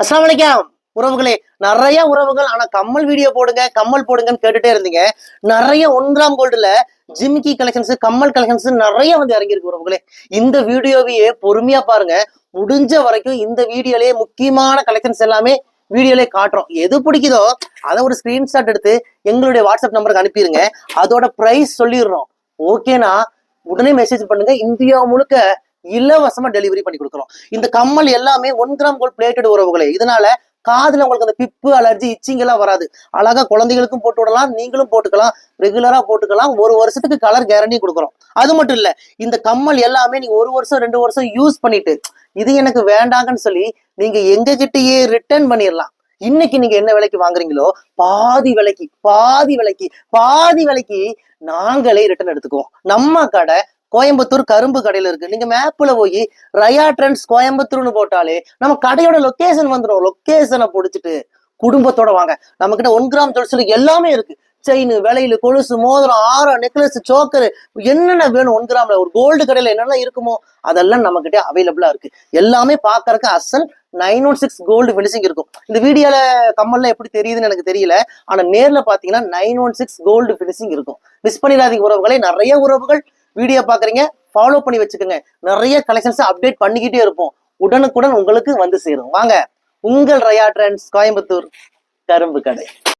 அஸ்லாம் வலைக்கம் உறவுகளே நிறைய உறவுகள் ஆனா கம்மல் வீடியோ போடுங்க கம்மல் போடுங்கன்னு கேட்டுட்டே இருந்தீங்க. நிறைய ஒன்றாம் கோல்டுல ஜிமிக்கி கலெக்ஷன்ஸ் கம்மல் கலெக்ஷன்ஸ் நிறைய வந்து இறங்கியிருக்கு உறவுகளே. இந்த வீடியோவையே பொறுமையா பாருங்க. முடிஞ்ச வரைக்கும் இந்த வீடியோலயே முக்கியமான கலெக்ஷன்ஸ் எல்லாமே வீடியோலே காட்டுறோம். எது பிடிக்குதோ அதை ஒரு ஸ்கிரீன்ஷாட் எடுத்து எங்களுடைய வாட்ஸ்அப் நம்பருக்கு அனுப்பிடுங்க அதோட ப்ரைஸ் சொல்லிடுறோம். ஓகேனா உடனே மெசேஜ் பண்ணுங்க. இந்தியா முழுக்க இலவசமா டெலிவரி பண்ணி கொடுக்குறோம். இந்த கம்மல் எல்லாமே ஒன் கிராம் கோல் பிளேட்டட் உறவுகளே. இதனால காதுல உங்களுக்கு அந்த பிப்பு அலர்ஜி இச்சிங் எல்லாம் வராது. அழகா குழந்தைகளுக்கும் போட்டு விடலாம் நீங்களும் போட்டுக்கலாம் ரெகுலரா போட்டுக்கலாம். ஒரு வருஷத்துக்கு கலர் கேரண்டி கொடுக்குறோம். அது மட்டும் இல்ல இந்த கம்மல் எல்லாமே நீங்க ஒரு வருஷம் ரெண்டு வருஷம் யூஸ் பண்ணிட்டு இது எனக்கு வேண்டாங்கன்னு சொல்லி நீங்க எங்க கிட்டயே ரிட்டர்ன் பண்ணிடலாம் இன்னைக்கு நீங்க என்ன விலைக்கு வாங்குறீங்களோ பாதி விலைக்கு பாதி விலைக்கு பாதி விலைக்கு நாங்களே ரிட்டர்ன் எடுத்துக்குவோம். நம்ம கடை கோயம்புத்தூர் கரும்பு கடையில் இருக்கு. நீங்க மேப்ல போய் ரயா ட்ரெண்ட்ஸ் கோயம்புத்தூர்னு போட்டாலே நம்ம கடையோட லொக்கேஷன் வந்துடும் லொக்கேஷனை பிடிச்சிட்டு குடும்பத்தோட வாங்க. நம்ம கிட்ட ஒன் கிராம் ஜுவல்ஸ்ல எல்லாமே இருக்கு. செயின் விலையில கொலுசு மோதிரம் ஆரம் நெக்லஸ் சோக்கரு என்னென்ன வேணும் ஒன் கிராம்ல ஒரு கோல்டு கடையில என்னென்ன இருக்குமோ அதெல்லாம் நம்ம கிட்டே அவைலபிளா இருக்கு. எல்லாமே பாக்குறதுக்கு அசல் nine one six gold finishing இருக்கும். இந்த வீடியோல கம்மல்லாம் எப்படி தெரியுதுன்னு எனக்கு தெரியல. ஆனா நேர்ல பாத்தீங்கன்னா nine one six gold finishing இருக்கும். மிஸ் பண்ணிடாதீங்க உறவுகளே. நிறைய உறவுகள் வீடியோ பாக்குறீங்க ஃபாலோ பண்ணி வச்சுக்கோங்க. நிறைய கலெக்ஷன்ஸ் அப்டேட் பண்ணிக்கிட்டே இருப்போம். உடனுக்குடன் உங்களுக்கு வந்து சேரும். வாங்க உங்கள் ரயா ட்ரெண்ட்ஸ் கோயம்புத்தூர் கரும்பு கடை.